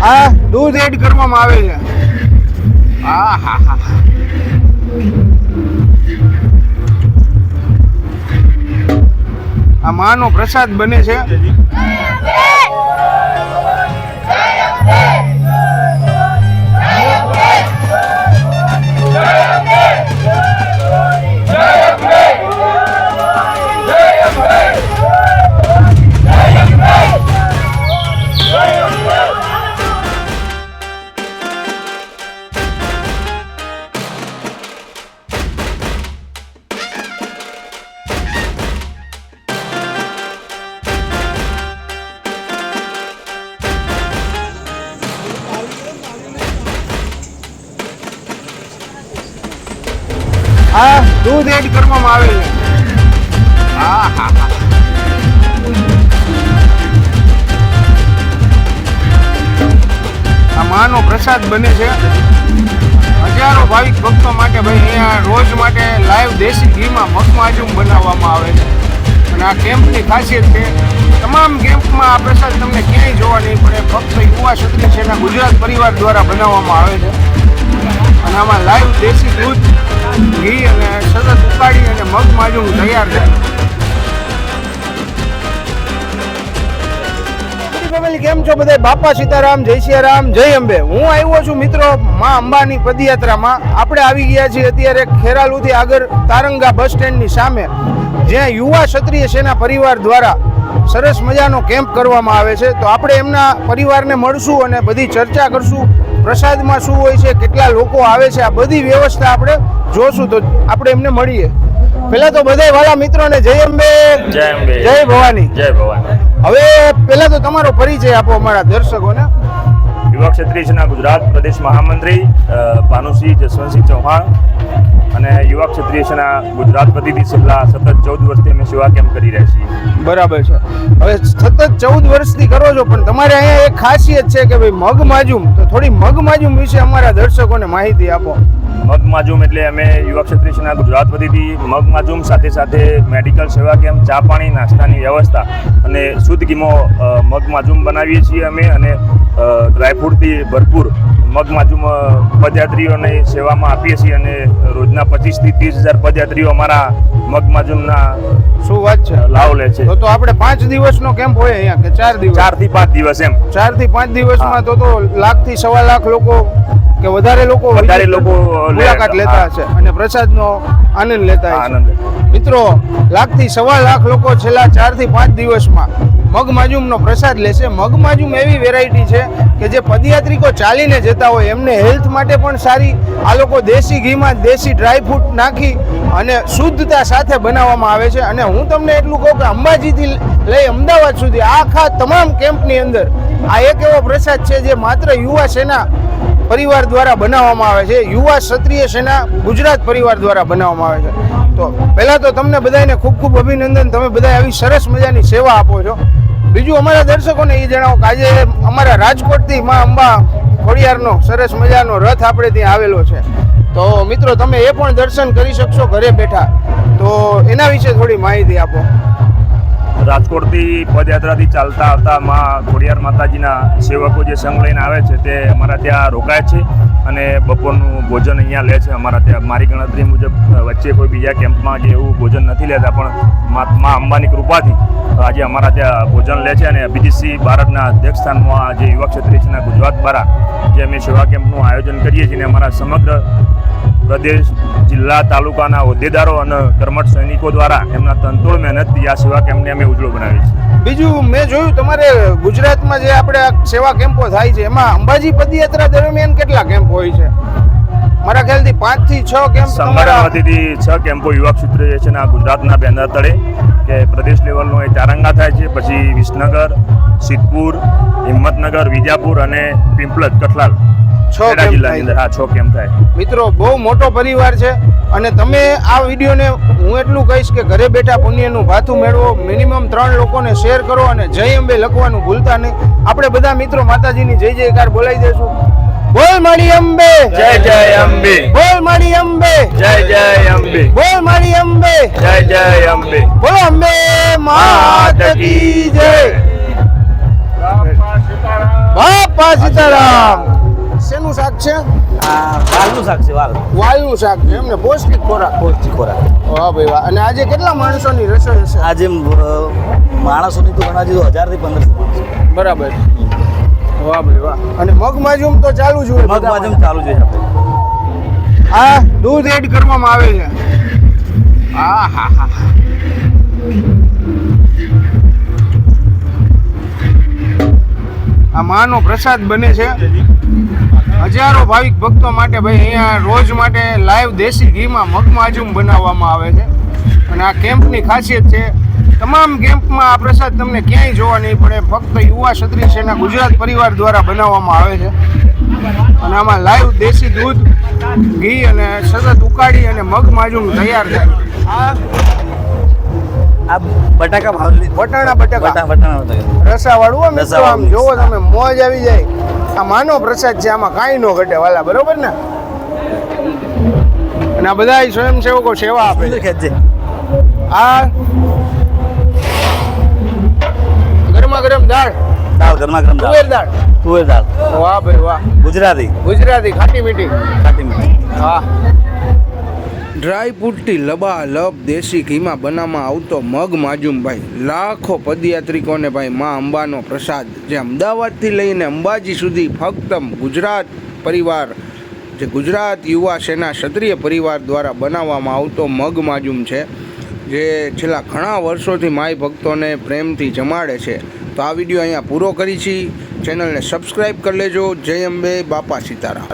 આ દૂધ એડ કરવામાં આવે છે. આ હા હા. આ માનો પ્રસાદ બને છે. આ દૂધ એડ કરવામાં આવે છે. હા હા આ માનો પ્રસાદ બને છે. હજારો ભાવિક ભક્તો માટે ભાઈ અહીંયા રોજ માટે લાઈવ દેશી ઘીમાં મખમાજુમ બનાવવામાં આવે છે. અને આ કેમ્પની ખાસિયત છે, તમામ કેમ્પમાં આ પ્રસાદ તમને ક્યાંય જોવા નહીં પડે ફક્ત યુવા ક્ષત્રિય સેના ગુજરાત પરિવાર દ્વારા બનાવવામાં આવે છે. અને આમાં લાઈવ દેશી દૂધ ઘી અને સતત ઉકાળી અને મગ માજું તૈયાર થાય કેમ છો બધા? બાપા સીતારામ, જય સિયારામ, જય અંબે. હું આવ્યો છું મિત્રો માં અંબાની પદયાત્રામાં. આપણે આવી ગયા છીએ અત્યારે ખેરાલુથી આગળ તારંગા બસ સ્ટેન્ડની સામે, જ્યાં યુવા ક્ષત્રિય સેના પરિવાર દ્વારા સરસ મજાનો કેમ્પ કરવામાં આવે છે. તો આપણે એમના પરિવારને મળશું અને બધી ચર્ચા કરશું. પ્રસાદમાં શું હોય છે કેટલા લોકો આવે છે આ બધી વ્યવસ્થા આપણે જોશું. તો આપણે એમને મળીએ. પહેલા તો બધા વાલા મિત્રોને જય અંબે. જય અંબે. જય ભવાની. જય ભવાની. હવે પહેલા તો તમારો પરિચય આપો અમારા દર્શકોને. યુવા ક્ષત્રિય ગુજરાત પ્રદેશ મહામંત્રી ભાનુસિંહ જસવંતસિંહ ચૌહાણ. અને યુવા ક્ષત્રિય સેના ગુજરાત પ્રતિનિધિ છેલ્લા સતત ચૌદ વર્ષથી અમે સેવા કેમ્પ કરી રહ્યા છીએ. બરાબર છે. હવે સતત ચૌદ વર્ષથી કરો છો પણ તમારે અહીંયા એક ખાસિયત છે કે ભાઈ મગ માજુમ તો થોડી મગ માજુમ વિશે અમારા દર્શકોને માહિતી આપો. મગ માજુમ એટલે અમે યુવા ક્ષત્રિયના ગુજરાત પ્રતિનિધિ મગ માજુમ સાથે સાથે મેડિકલ સેવા કેમ્પ ચા પાણી નાસ્તાની વ્યવસ્થા અને શુદ્ધ અ, મગ માજુમ બનાવીએ છીએ અમે અને ડ્રાયફ્રૂટથી ભરપૂર મગ માજુમ પદયાત્રીઓને સેવામાં આપીએ છીએ અને રોજના પચીસથી ત્રીસ હજાર પદયાત્રીઓ અમારા મગમાજુમના શું વાત છે? લાવ લે છે. તો આપણે પાંચ દિવસનો કેમ્પ હોય અહીંયા કે ચાર દિવસ? ચારથી પાંચ દિવસ એમ. ચારથી પાંચ દિવસમાં તો તો લાખથી સવા લાખ લોકો કે વધારે લોકો વધારે લોકો મુલાકાત લેતા છે હશે અને પ્રસાદનો આનંદ લેતા આનંદ મિત્રો લાખથી સવા લાખ લોકો છેલ્લા ચારથી પાંચ દિવસમાં મગ માજુમનો પ્રસાદ લેશે. મગ માજુમ એવી વેરાયટી છે કે જે પદયાત્રિકો ચાલીને જતા હોય એમને હેલ્થ માટે પણ સારી, આ લોકો દેશી ઘીમાં દેશી ડ્રાય ફ્રૂટ નાખી અને શુદ્ધતા સાથે બનાવવામાં આવે છે. અને હું તમને એટલું કહું કે અંબાજીથી લઈ અમદાવાદ સુધી આખા તમામ કેમ્પની અંદર આ એક એવો પ્રસાદ છે જે માત્ર યુવા સેના પરિવાર દ્વારા બનાવવામાં આવે છે. યુવા ક્ષત્રિય સેના ગુજરાત પરિવાર દ્વારા બનાવવામાં આવે છે. તો પહેલાં તો તમને બધાને ખૂબ ખૂબ અભિનંદન. તમે બધા આવી સરસ મજાની સેવા આપો છો. બીજું અમારા દર્શકોને એ જણાવો કે આજે અમારા રાજકોટથી માં અંબા ખોડિયારનો, સરસ મજાનો રથ આપણે ત્યાં આવેલો છે. તો મિત્રો, તમે એ પણ દર્શન કરી શકશો ઘરે બેઠા. તો એના વિશે થોડી માહિતી આપો. રાજકોટથી પદયાત્રાથી ચાલતા આવતા માં ખોડિયાર માતાજીના સેવકો જે સંઘ લઈને આવે છે તે અમારા ત્યાં રોકાય છે અને બપોરનું ભોજન અહીંયા લે છે અમારા ત્યાં. મારી ગણતરી મુજબ વચ્ચે કોઈ બીજા કેમ્પમાં કે એવું ભોજન નથી લેતા, પણ મા અંબાની કૃપાથી આજે અમારા ત્યાં ભોજન લે છે અને બીજીસી ભારતના અધ્યક્ષ સ્થાનમાં આજે યુવા ક્ષત્રિય છે ગુજરાત દ્વારા જે અમે સેવા કેમ્પનું આયોજન કરીએ છીએ અને અમારા સમગ્ર પ્રદેશ જિલ્લા તાલુકાના હોદ્દેદારો અને કર્મઠ સૈનિકો દ્વારા એમના તંતોડ મહેનતથી આ સેવા કેમ્પને અમે ઉજળો બનાવીએ છીએ. બીજું મેં જોયું તમારે ગુજરાતમાં જે આપણે આ સેવા કેમ્પો થાય છે એમાં અંબાજી પદયાત્રા દરમિયાન કેટલા કેમ્પ હોય છે? મારા ખ્યાલથી પાંચથી છ કેમ્પ સંગઠન છ કેમ્પો યુવા ક્ષેત્રે છે ને આ ગુજરાતના બેનર તળે કે પ્રદેશ લેવલનો એ ચારંગા થાય છે પછી વિસનગર સિદ્ધપુર હિંમતનગર વિજાપુર અને પિંપલજ કઠલાલ. છ ખેડા જિલ્લાની અંદર હા છ કેમ્પ થાય. મિત્રો બહુ મોટો પરિવાર છે અને તમે આ વિડીયોને હું એટલું કહીશ કે ઘરે બેઠા પુણ્યનું ભાથું મેળવો મિનિમમ ત્રણ લોકોને શેર કરો અને જય અંબે લખવાનું ભૂલતા નહીં. આપણે બધા મિત્રો માતાજીની જય જયકાર બોલાવી દેશું. બોલ મારી અંબે. જય જય અંબે. બોલ મારી અંબે. જય જય અંબે. બોલ મારી અંબે. જય જય અંબે. બોલો અંબે માત કી જય. બાપ બાપા સીતારામ. શેનું શાક છે? આ વાલનું શાક છે વાલ. વાલનું શાક છે એમને પૌષ્ટિક ખોરાક. પૌષ્ટિક ખોરાક. વાહ ભાઈ વાહ. અને આજે કેટલા માણસોની રસોઈ હશે? આજે માણસોની તો ગણા હજાર હજારથી પંદરસો બરાબર. વાહ ભાઈ વાહ. અને મગ માજુમ તો ચાલુ જ હોય મગ બધામાં. ચાલુ છે આપણે આ દૂધ એડ કરવામાં આવે છે. આ હા હા. આ માનો પ્રસાદ બને છે. હજારો ભાવિક ભક્તો માટે ભાઈ અહીંયા રોજ માટે લાઈવ દેશી ઘીમાં મગમાજુમ બનાવવામાં આવે છે. અને આ કેમ્પની ખાસિયત છે, તમામ કેમ્પમાં આ પ્રસાદ તમને ક્યાંય જોવા નહીં પડે, ફક્ત યુવા ક્ષત્રિય સેના ગુજરાત પરિવાર દ્વારા બનાવવામાં આવે છે. અને આમાં લાઈવ દેશી દૂધ, ઘી અને સતત ઉકાળી અને મગ તૈયાર થાય આ બટાકા ભાવ વટાણા બટાકા. બટા બટાણા બટાકા. રસાવાળું હો મિત્રો આમ. જોવો તમે મોજ આવી જાય. આ માનો પ્રસાદ છે આમાં કાંઈ ન ઘટે વાલા બરોબર ને? અને આ બધા સ્વયંસેવકો સેવા આપે છે. આ ગરમા ગરમ દાળ. દાળ ગરમા ગરમ તુવેર દાળ દાળ. તુવેર દાળ. વાહ ભાઈ વાહ. ગુજરાતી. ગુજરાતી ખાટી મીઠી. ખાટી મીઠી. હા. ડ્રાય ફ્રૂટથી લબાલબ દેશી ઘીમાં બનાવવામાં આવતો મગ માજુમભાઈ. લાખો પદયાત્રિકોને ભાઈ મા અંબાનો પ્રસાદ. જે અમદાવાદથી લઈને અંબાજી સુધી ફક્ત ગુજરાત પરિવાર, જે ગુજરાત યુવા સેના ક્ષત્રિય પરિવાર દ્વારા બનાવવામાં આવતો મગ માજુમ છે, જે છેલ્લા ઘણા વર્ષોથી માય ભક્તોને પ્રેમથી જમાડે છે. તો આ વીડિયો અહીંયા પૂરો કરી છીએ ચેનલને સબસ્ક્રાઈબ કરી લેજો. જય અંબે, બાપા સીતારામ.